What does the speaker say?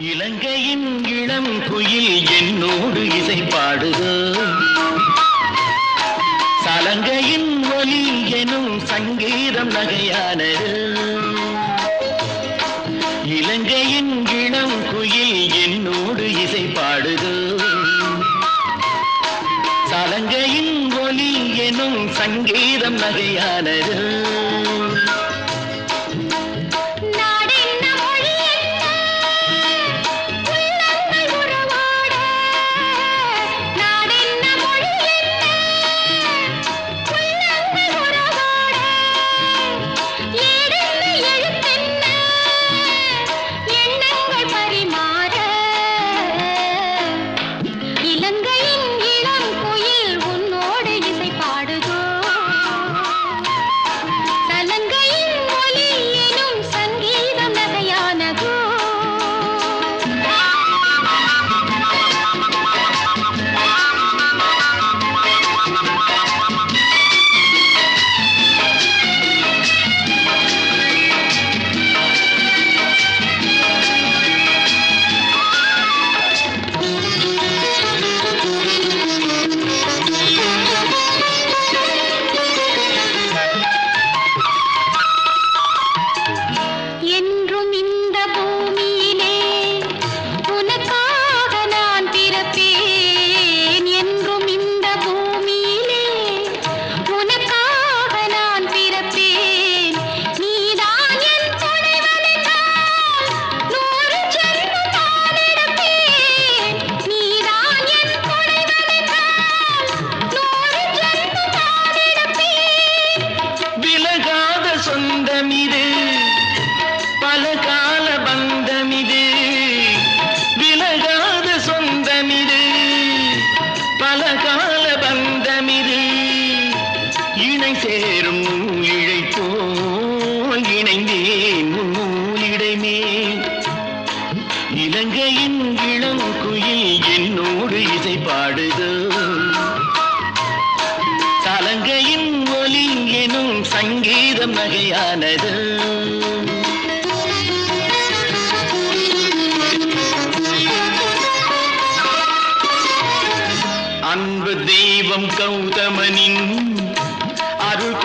இலங்கையின் இளம் குயில் என்னோடு இசை பாடுதோ சலங்கையின் ஒலி எனும் சங்கீதம் நகையானது. இலங்கையின் இளம் குயில் என்னோடு இசை பாடுதோ சலங்கையின் ஒலி எனும் சங்கீதம் நகையானது. பந்தமிது பல கால பந்தமிது விலகாத சொந்தமிது பல கால பந்தமிது. இணை சேரும் இழைப்போ இணைந்தேன் உன் இலங்கையின் இளம் குயில் என்னோடு இசை பாடுதோ நகையானது அன்பு தெய்வம் கௌதமனின் அருள்